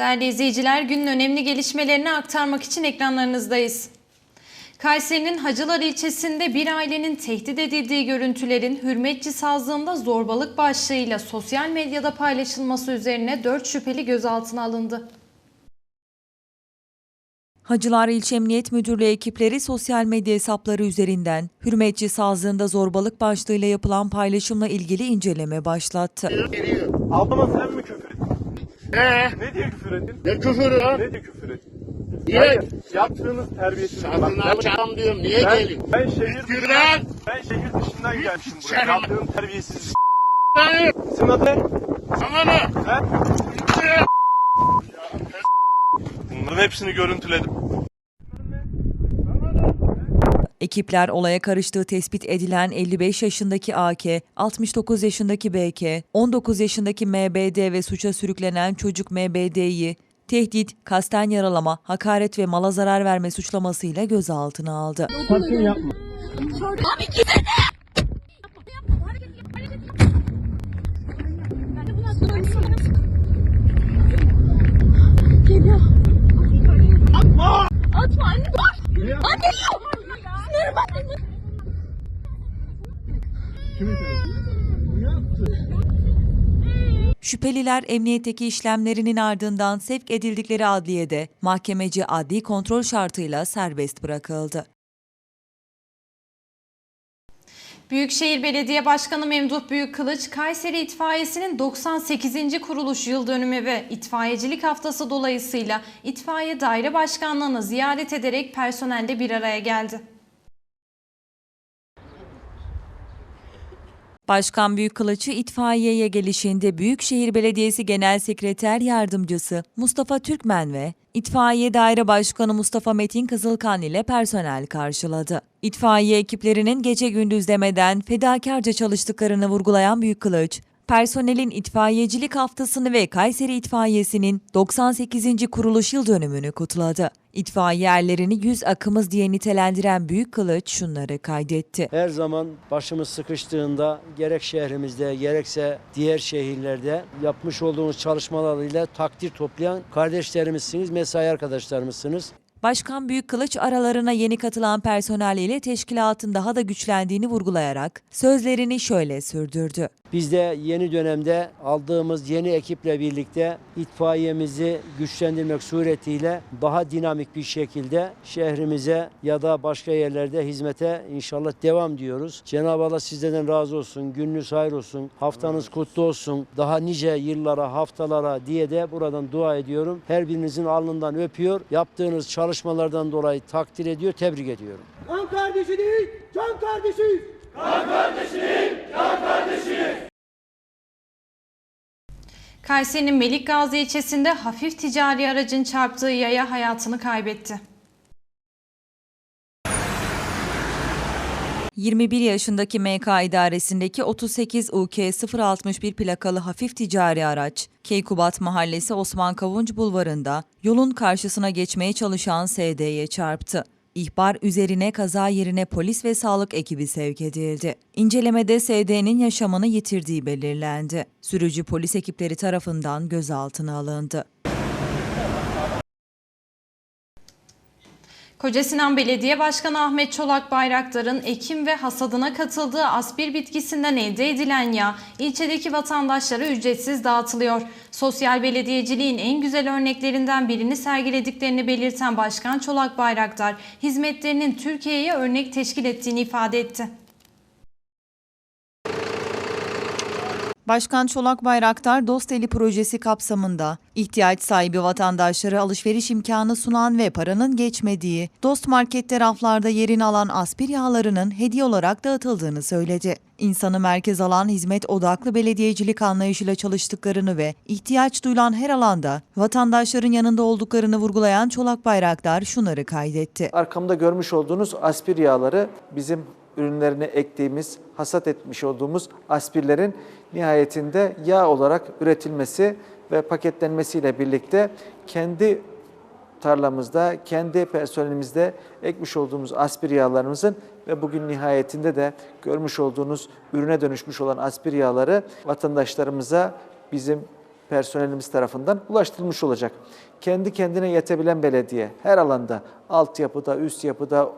Değerli izleyiciler günün önemli gelişmelerini aktarmak için ekranlarınızdayız. Kayseri'nin Hacılar ilçesinde bir ailenin tehdit edildiği görüntülerin hürmetçi sazlığında zorbalık başlığıyla sosyal medyada paylaşılması üzerine 4 şüpheli gözaltına alındı. Hacılar İlçe Emniyet Müdürlüğü ekipleri sosyal medya hesapları üzerinden hürmetçi sazlığında zorbalık başlığıyla yapılan paylaşımla ilgili inceleme başlattı. Ablama sen mi küfür? Ee, Ne diye küfür ettin? ne küfürü lan? Ne diye küfür ettin? Niye? Yaptığınız terbiyesiz. Ben, açalım diyorum. Niye ben, gelin? ben şehir dışından, ben şehir dışından gelmişim buraya. Şeref. Yaptığın terbiyesizlik. Lan! Senin adın ne? Sana ne? He? Bunların hepsini görüntüledim. Ekipler olaya karıştığı tespit edilen 55 yaşındaki AK, 69 yaşındaki BK, 19 yaşındaki MBD ve suça sürüklenen çocuk MBD'yi tehdit, kasten yaralama, hakaret ve mala zarar verme suçlamasıyla gözaltına aldı. Geliyor. Atma. Atma anne dur. Anne anne. Şüpheliler emniyetteki işlemlerinin ardından sevk edildikleri adliyede mahkemeci adli kontrol şartıyla serbest bırakıldı. Büyükşehir Belediye Başkanı Memduh Büyükkılıç, Kayseri İtfaiyesi'nin 98. kuruluş yıl dönümü ve itfaiyecilik haftası dolayısıyla İtfaiye Daire Başkanlığı'nı ziyaret ederek personelle bir araya geldi. Başkan Büyükkılıç'ı itfaiyeye gelişinde Büyükşehir Belediyesi Genel Sekreter Yardımcısı Mustafa Türkmen ve İtfaiye Daire Başkanı Mustafa Metin Kızılkan ile personel karşıladı. İtfaiye ekiplerinin gece gündüz demeden fedakarca çalıştıklarını vurgulayan Büyükkılıç, personelin itfaiyecilik haftasını ve Kayseri İtfaiyesi'nin 98. kuruluş yıl dönümünü kutladı. İtfaiye erlerini yüz akımız diye nitelendiren Büyük Kılıç şunları kaydetti. Her zaman başımız sıkıştığında gerek şehrimizde gerekse diğer şehirlerde yapmış olduğumuz çalışmalarıyla takdir toplayan kardeşlerimizsiniz, mesai arkadaşlarımızsınız. Başkan Büyükkılıç aralarına yeni katılan personeliyle teşkilatın daha da güçlendiğini vurgulayarak sözlerini şöyle sürdürdü. Biz de yeni dönemde aldığımız yeni ekiple birlikte itfaiyemizi güçlendirmek suretiyle daha dinamik bir şekilde şehrimize ya da başka yerlerde hizmete inşallah devam diyoruz. Cenab-ı Allah sizlerden razı olsun, gününüz hayır olsun, haftanız kutlu olsun, daha nice yıllara, haftalara diye de buradan dua ediyorum. Her birinizin alnından öpüyor, yaptığınız çalışmalardan dolayı takdir ediyor, tebrik ediyorum. Kan kardeşi değil, can kardeşiyiz. Kayseri'nin Melikgazi ilçesinde hafif ticari aracın çarptığı yaya hayatını kaybetti. 21 yaşındaki MK idaresindeki 38 UK 061 plakalı hafif ticari araç, Keykubat Mahallesi Osman Kavunç Bulvarı'nda yolun karşısına geçmeye çalışan SD'ye çarptı. İhbar üzerine kaza yerine polis ve sağlık ekibi sevk edildi. İncelemede SD'nin yaşamını yitirdiği belirlendi. Sürücü polis ekipleri tarafından gözaltına alındı. Kocasinan Belediye Başkanı Ahmet Çolak Bayraktar'ın ekim ve hasadına katıldığı aspir bitkisinden elde edilen yağ ilçedeki vatandaşlara ücretsiz dağıtılıyor. Sosyal belediyeciliğin en güzel örneklerinden birini sergilediklerini belirten Başkan Çolak Bayraktar, hizmetlerinin Türkiye'ye örnek teşkil ettiğini ifade etti. Başkan Çolak Bayraktar Dosteli projesi kapsamında ihtiyaç sahibi vatandaşlara alışveriş imkanı sunan ve paranın geçmediği Dost markette raflarda yerini alan aspir yağlarının hediye olarak dağıtıldığını söyledi. İnsanı merkez alan hizmet odaklı belediyecilik anlayışıyla çalıştıklarını ve ihtiyaç duyulan her alanda vatandaşların yanında olduklarını vurgulayan Çolak Bayraktar şunları kaydetti. Arkamda görmüş olduğunuz aspir yağları bizim ürünlerine ektiğimiz, hasat etmiş olduğumuz aspirlerin nihayetinde yağ olarak üretilmesi ve paketlenmesiyle birlikte kendi tarlamızda, kendi personelimizde ekmiş olduğumuz aspir yağlarımızın ve bugün nihayetinde de görmüş olduğunuz ürüne dönüşmüş olan aspir yağları vatandaşlarımıza bizim personelimiz tarafından ulaştırılmış olacak. Kendi kendine yetebilen belediye her alanda, altyapıda, üst yapıda,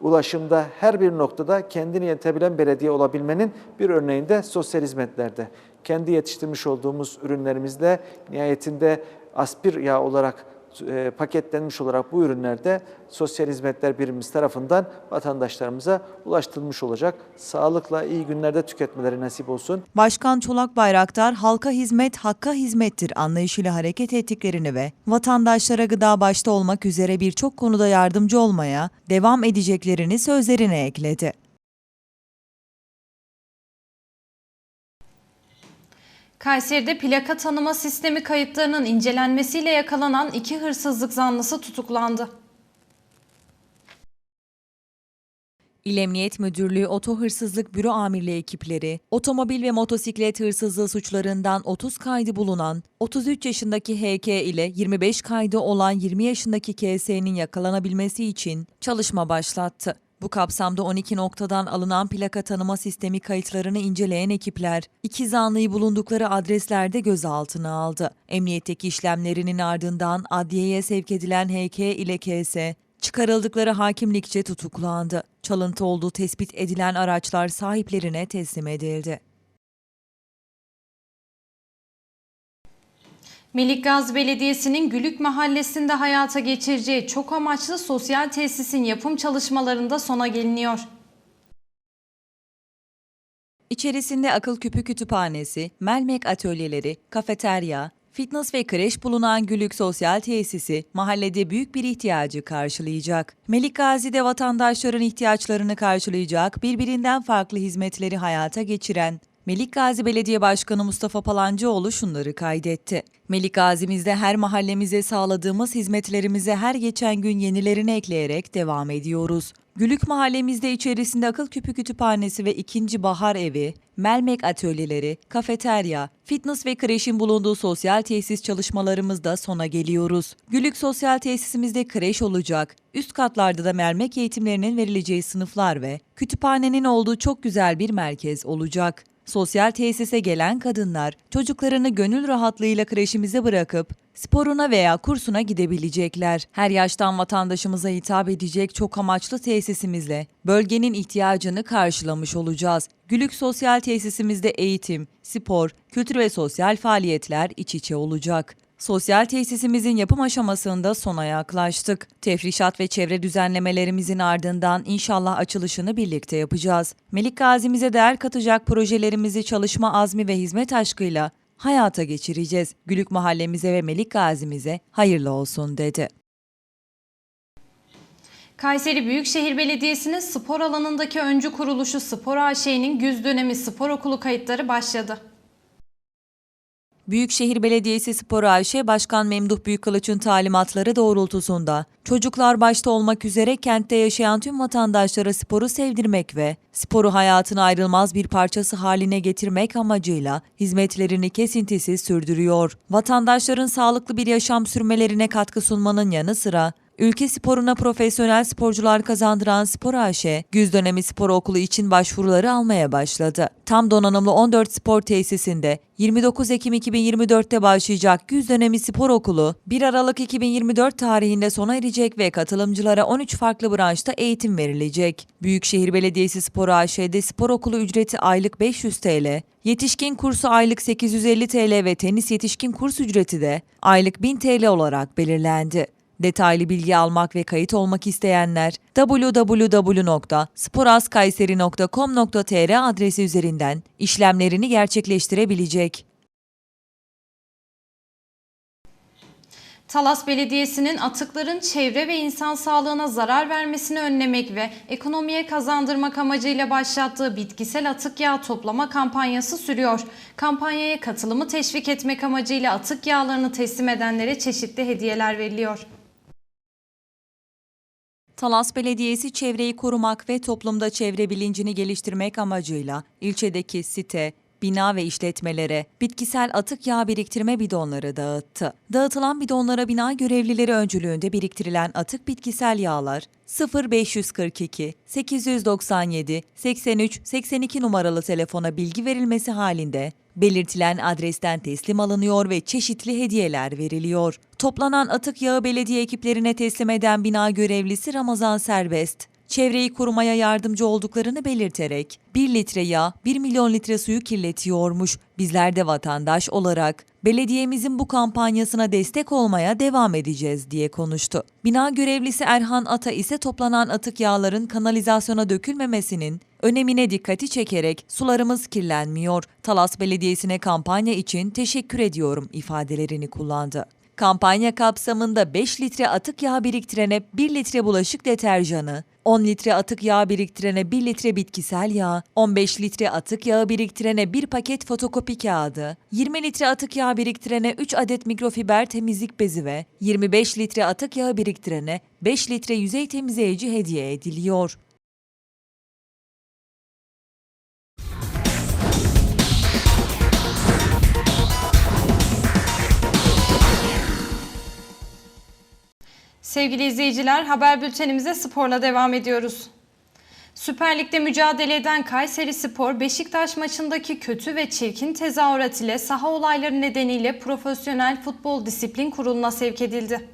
ulaşımda her bir noktada kendini yetebilen belediye olabilmenin bir örneği de sosyal hizmetlerde. Kendi yetiştirmiş olduğumuz ürünlerimizle nihayetinde aspir yağ olarak e, paketlenmiş olarak bu ürünlerde sosyal hizmetler birimimiz tarafından vatandaşlarımıza ulaştırılmış olacak. Sağlıkla iyi günlerde tüketmeleri nasip olsun. Başkan Çolak Bayraktar, halka hizmet hakka hizmettir anlayışıyla hareket ettiklerini ve vatandaşlara gıda başta olmak üzere birçok konuda yardımcı olmaya devam edeceklerini sözlerine ekledi. Kayseri'de plaka tanıma sistemi kayıtlarının incelenmesiyle yakalanan iki hırsızlık zanlısı tutuklandı. İl Emniyet Müdürlüğü Oto Hırsızlık Büro Amirliği ekipleri, otomobil ve motosiklet hırsızlığı suçlarından 30 kaydı bulunan 33 yaşındaki HK ile 25 kaydı olan 20 yaşındaki KS'nin yakalanabilmesi için çalışma başlattı. Bu kapsamda 12 noktadan alınan plaka tanıma sistemi kayıtlarını inceleyen ekipler, iki zanlıyı bulundukları adreslerde gözaltına aldı. Emniyetteki işlemlerinin ardından adliyeye sevk edilen HK ile KS, çıkarıldıkları hakimlikçe tutuklandı. Çalıntı olduğu tespit edilen araçlar sahiplerine teslim edildi. Melikgazi Belediyesi'nin Gülük Mahallesi'nde hayata geçireceği çok amaçlı sosyal tesisin yapım çalışmalarında sona geliniyor. İçerisinde akıl küpü kütüphanesi, melmek atölyeleri, kafeterya, fitness ve kreş bulunan Gülük Sosyal Tesisi mahallede büyük bir ihtiyacı karşılayacak. Melik Gazi'de vatandaşların ihtiyaçlarını karşılayacak birbirinden farklı hizmetleri hayata geçiren Melik Gazi Belediye Başkanı Mustafa Palancıoğlu şunları kaydetti. Melik Gazi'mizde her mahallemize sağladığımız hizmetlerimize her geçen gün yenilerini ekleyerek devam ediyoruz. Gülük mahallemizde içerisinde akıl küpü kütüphanesi ve ikinci bahar evi, melmek atölyeleri, kafeterya, fitness ve kreşin bulunduğu sosyal tesis çalışmalarımızda sona geliyoruz. Gülük sosyal tesisimizde kreş olacak, üst katlarda da melmek eğitimlerinin verileceği sınıflar ve kütüphanenin olduğu çok güzel bir merkez olacak. Sosyal tesise gelen kadınlar çocuklarını gönül rahatlığıyla kreşimize bırakıp sporuna veya kursuna gidebilecekler. Her yaştan vatandaşımıza hitap edecek çok amaçlı tesisimizle bölgenin ihtiyacını karşılamış olacağız. Gülük Sosyal Tesisimizde eğitim, spor, kültür ve sosyal faaliyetler iç içe olacak. Sosyal tesisimizin yapım aşamasında sona yaklaştık. Tefrişat ve çevre düzenlemelerimizin ardından inşallah açılışını birlikte yapacağız. Melik Gazi'mize değer katacak projelerimizi çalışma azmi ve hizmet aşkıyla hayata geçireceğiz. Gülük mahallemize ve Melik Gazi'mize hayırlı olsun dedi. Kayseri Büyükşehir Belediyesi'nin spor alanındaki öncü kuruluşu Spor AŞ'nin güz dönemi spor okulu kayıtları başladı. Büyükşehir Belediyesi Spor AŞ Başkan Memduh Büyükkılıç'ın talimatları doğrultusunda çocuklar başta olmak üzere kentte yaşayan tüm vatandaşlara sporu sevdirmek ve sporu hayatın ayrılmaz bir parçası haline getirmek amacıyla hizmetlerini kesintisiz sürdürüyor. Vatandaşların sağlıklı bir yaşam sürmelerine katkı sunmanın yanı sıra Ülke sporuna profesyonel sporcular kazandıran Spor AŞ, güz dönemi spor okulu için başvuruları almaya başladı. Tam donanımlı 14 spor tesisinde 29 Ekim 2024'te başlayacak güz dönemi spor okulu 1 Aralık 2024 tarihinde sona erecek ve katılımcılara 13 farklı branşta eğitim verilecek. Büyükşehir Belediyesi Spor AŞ'de spor okulu ücreti aylık 500 TL, yetişkin kursu aylık 850 TL ve tenis yetişkin kurs ücreti de aylık 1000 TL olarak belirlendi. Detaylı bilgi almak ve kayıt olmak isteyenler www.sporaskayseri.com.tr adresi üzerinden işlemlerini gerçekleştirebilecek. Talas Belediyesi'nin atıkların çevre ve insan sağlığına zarar vermesini önlemek ve ekonomiye kazandırmak amacıyla başlattığı bitkisel atık yağı toplama kampanyası sürüyor. Kampanyaya katılımı teşvik etmek amacıyla atık yağlarını teslim edenlere çeşitli hediyeler veriliyor. Talas Belediyesi çevreyi korumak ve toplumda çevre bilincini geliştirmek amacıyla ilçedeki site, bina ve işletmelere bitkisel atık yağ biriktirme bidonları dağıttı. Dağıtılan bidonlara bina görevlileri öncülüğünde biriktirilen atık bitkisel yağlar 0542 897 83 82 numaralı telefona bilgi verilmesi halinde Belirtilen adresten teslim alınıyor ve çeşitli hediyeler veriliyor. Toplanan atık yağı belediye ekiplerine teslim eden bina görevlisi Ramazan Serbest, çevreyi korumaya yardımcı olduklarını belirterek 1 litre yağ 1 milyon litre suyu kirletiyormuş. Bizler de vatandaş olarak belediyemizin bu kampanyasına destek olmaya devam edeceğiz diye konuştu. Bina görevlisi Erhan Ata ise toplanan atık yağların kanalizasyona dökülmemesinin önemine dikkati çekerek sularımız kirlenmiyor. Talas Belediyesi'ne kampanya için teşekkür ediyorum ifadelerini kullandı. Kampanya kapsamında 5 litre atık yağ biriktirene 1 litre bulaşık deterjanı, 10 litre atık yağ biriktirene 1 litre bitkisel yağ, 15 litre atık yağı biriktirene 1 paket fotokopi kağıdı, 20 litre atık yağ biriktirene 3 adet mikrofiber temizlik bezi ve 25 litre atık yağı biriktirene 5 litre yüzey temizleyici hediye ediliyor. Sevgili izleyiciler haber bültenimize sporla devam ediyoruz. Süper Lig'de mücadele eden Kayseri Spor, Beşiktaş maçındaki kötü ve çirkin tezahürat ile saha olayları nedeniyle Profesyonel Futbol Disiplin Kurulu'na sevk edildi.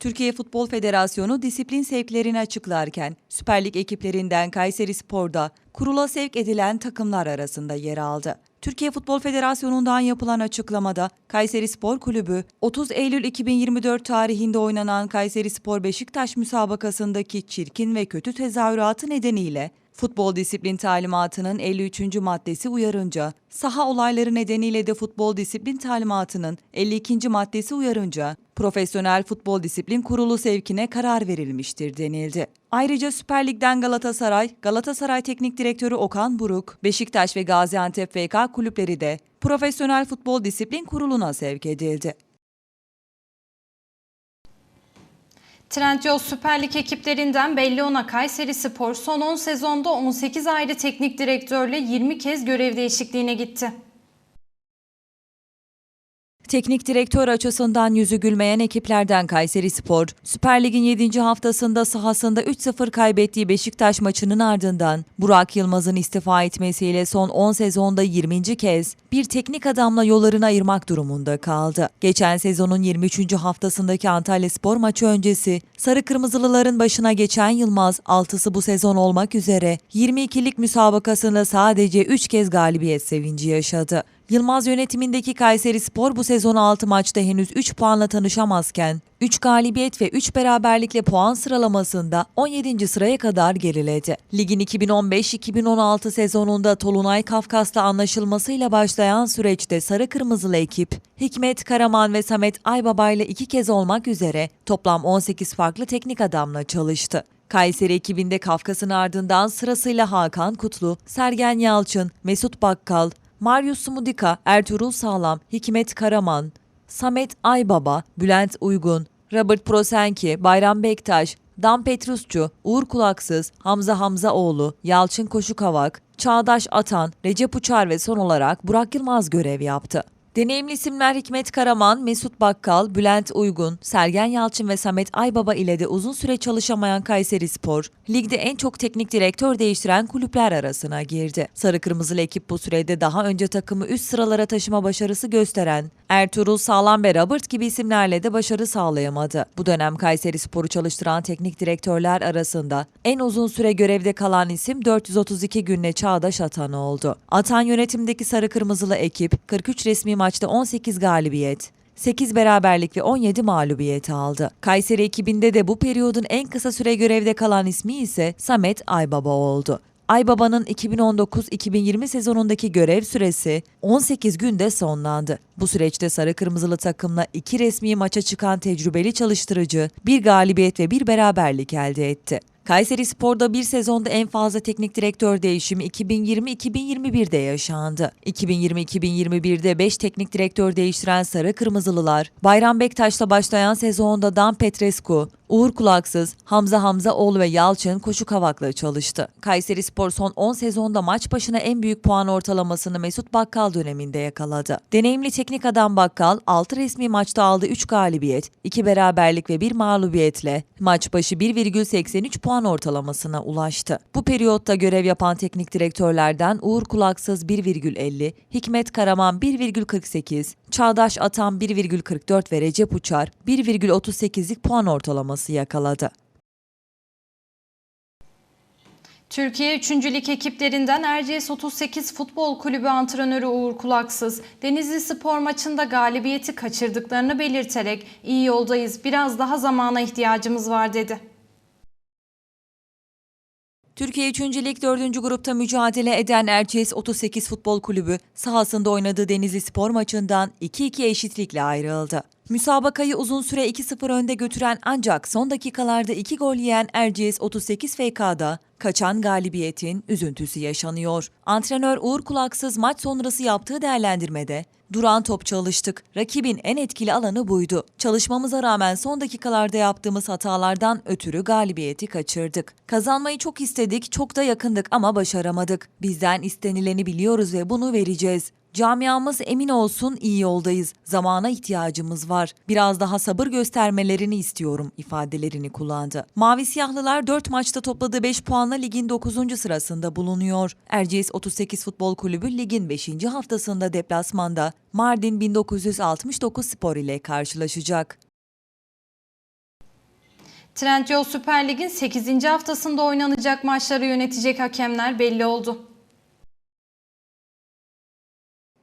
Türkiye Futbol Federasyonu disiplin sevklerini açıklarken Süper Lig ekiplerinden Kayseri Spor'da kurula sevk edilen takımlar arasında yer aldı. Türkiye Futbol Federasyonu'ndan yapılan açıklamada Kayseri Spor Kulübü 30 Eylül 2024 tarihinde oynanan Kayseri Spor Beşiktaş müsabakasındaki çirkin ve kötü tezahüratı nedeniyle Futbol disiplin talimatının 53. maddesi uyarınca, saha olayları nedeniyle de futbol disiplin talimatının 52. maddesi uyarınca Profesyonel Futbol Disiplin Kurulu sevkine karar verilmiştir denildi. Ayrıca Süper Lig'den Galatasaray, Galatasaray Teknik Direktörü Okan Buruk, Beşiktaş ve Gaziantep FK kulüpleri de Profesyonel Futbol Disiplin Kurulu'na sevk edildi. Trendyol Süper Lig ekiplerinden Bellona Kayseri Spor son 10 sezonda 18 ayrı teknik direktörle 20 kez görev değişikliğine gitti. Teknik direktör açısından yüzü gülmeyen ekiplerden Kayseri Spor, Süper Lig'in 7. haftasında sahasında 3-0 kaybettiği Beşiktaş maçının ardından Burak Yılmaz'ın istifa etmesiyle son 10 sezonda 20. kez bir teknik adamla yollarını ayırmak durumunda kaldı. Geçen sezonun 23. haftasındaki Antalya Spor maçı öncesi Sarı Kırmızılıların başına geçen Yılmaz, altısı bu sezon olmak üzere 22'lik müsabakasında sadece 3 kez galibiyet sevinci yaşadı. Yılmaz yönetimindeki Kayseri Spor bu sezon 6 maçta henüz 3 puanla tanışamazken 3 galibiyet ve 3 beraberlikle puan sıralamasında 17. sıraya kadar geriledi. Ligin 2015-2016 sezonunda Tolunay Kafkas'la anlaşılmasıyla başlayan süreçte Sarı Kırmızılı ekip Hikmet Karaman ve Samet Aybaba ile iki kez olmak üzere toplam 18 farklı teknik adamla çalıştı. Kayseri ekibinde Kafkas'ın ardından sırasıyla Hakan Kutlu, Sergen Yalçın, Mesut Bakkal, Marius Smudika, Ertuğrul Sağlam, Hikmet Karaman, Samet Aybaba, Bülent Uygun, Robert Prosenki, Bayram Bektaş, Dan Petrusçu, Uğur Kulaksız, Hamza Hamzaoğlu, Yalçın Koşukavak, Çağdaş Atan, Recep Uçar ve son olarak Burak Yılmaz görev yaptı. Deneyimli isimler Hikmet Karaman, Mesut Bakkal, Bülent Uygun, Sergen Yalçın ve Samet Aybaba ile de uzun süre çalışamayan Kayseri Spor, ligde en çok teknik direktör değiştiren kulüpler arasına girdi. Sarı Kırmızılı ekip bu sürede daha önce takımı üst sıralara taşıma başarısı gösteren Ertuğrul Sağlam ve Robert gibi isimlerle de başarı sağlayamadı. Bu dönem Kayseri Spor'u çalıştıran teknik direktörler arasında en uzun süre görevde kalan isim 432 günle Çağdaş Atan oldu. Atan yönetimdeki Sarı Kırmızılı ekip 43 resmi maçta 18 galibiyet, 8 beraberlik ve 17 mağlubiyet aldı. Kayseri ekibinde de bu periyodun en kısa süre görevde kalan ismi ise Samet Aybaba oldu. Aybaba'nın 2019-2020 sezonundaki görev süresi 18 günde sonlandı. Bu süreçte sarı kırmızılı takımla iki resmi maça çıkan tecrübeli çalıştırıcı bir galibiyet ve bir beraberlik elde etti. Kayseri Spor'da bir sezonda en fazla teknik direktör değişimi 2020-2021'de yaşandı. 2020-2021'de 5 teknik direktör değiştiren Sarı Kırmızılılar, Bayram Bektaş'la başlayan sezonda Dan Petrescu, Uğur Kulaksız, Hamza Hamzaoğlu ve Yalçın koşu kavakla çalıştı. Kayseri Spor son 10 sezonda maç başına en büyük puan ortalamasını Mesut Bakkal döneminde yakaladı. Deneyimli teknik adam Bakkal 6 resmi maçta aldığı 3 galibiyet, 2 beraberlik ve 1 mağlubiyetle maç başı 1,83 puan ortalamasına ulaştı. Bu periyotta görev yapan teknik direktörlerden Uğur Kulaksız 1,50, Hikmet Karaman 1,48, Çağdaş Atan 1,44 ve Recep Uçar 1,38'lik puan ortalaması yakaladı. Türkiye 3. Lig ekiplerinden Erciyes 38 Futbol Kulübü antrenörü Uğur Kulaksız, Denizli Spor maçında galibiyeti kaçırdıklarını belirterek iyi yoldayız, biraz daha zamana ihtiyacımız var dedi. Türkiye 3. Lig 4. grupta mücadele eden Erciyes 38 Futbol Kulübü sahasında oynadığı Denizli Spor maçından 2-2 eşitlikle ayrıldı. Müsabakayı uzun süre 2-0 önde götüren ancak son dakikalarda 2 gol yiyen Erciyes 38 FK'da kaçan galibiyetin üzüntüsü yaşanıyor. Antrenör Uğur Kulaksız maç sonrası yaptığı değerlendirmede duran top çalıştık. Rakibin en etkili alanı buydu. Çalışmamıza rağmen son dakikalarda yaptığımız hatalardan ötürü galibiyeti kaçırdık. Kazanmayı çok istedik, çok da yakındık ama başaramadık. Bizden istenileni biliyoruz ve bunu vereceğiz. Camiamız emin olsun iyi yoldayız. Zamana ihtiyacımız var. Biraz daha sabır göstermelerini istiyorum ifadelerini kullandı. Mavi Siyahlılar 4 maçta topladığı 5 puanla ligin 9. sırasında bulunuyor. Erciyes 38 Futbol Kulübü ligin 5. haftasında deplasmanda Mardin 1969 Spor ile karşılaşacak. Trendyol Süper Lig'in 8. haftasında oynanacak maçları yönetecek hakemler belli oldu.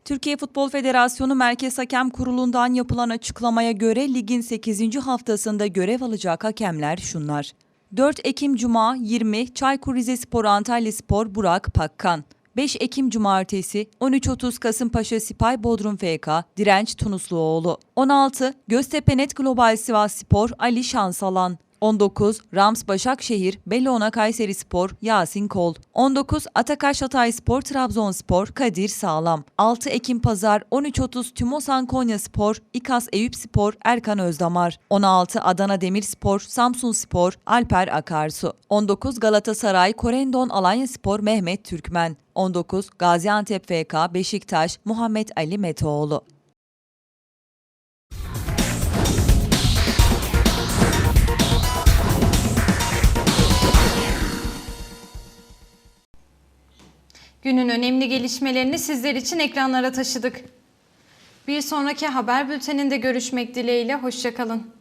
Türkiye Futbol Federasyonu Merkez Hakem Kurulu'ndan yapılan açıklamaya göre ligin 8. haftasında görev alacak hakemler şunlar. 4 Ekim Cuma 20 Çaykur Rizespor Antalya Spor Burak Pakkan. 5 Ekim Cumartesi 13.30 Kasımpaşa Sipay Bodrum FK Direnç Tunusluoğlu. 16 Göztepe Net Global Sivas Spor Ali Şansalan. 19 Rams Başakşehir, Bellona Kayseri Spor, Yasin Kol. 19 Atakaş Hatay Spor, Trabzonspor, Kadir Sağlam. 6 Ekim Pazar 13.30 Tümosan Konya Spor, İkas Eyüp Spor, Erkan Özdamar. 16 Adana Demirspor, Samsun Spor, Alper Akarsu. 19 Galatasaray, Korendon Alanya Spor, Mehmet Türkmen. 19 Gaziantep FK, Beşiktaş, Muhammed Ali Metoğlu. Günün önemli gelişmelerini sizler için ekranlara taşıdık. Bir sonraki haber bülteninde görüşmek dileğiyle, hoşçakalın.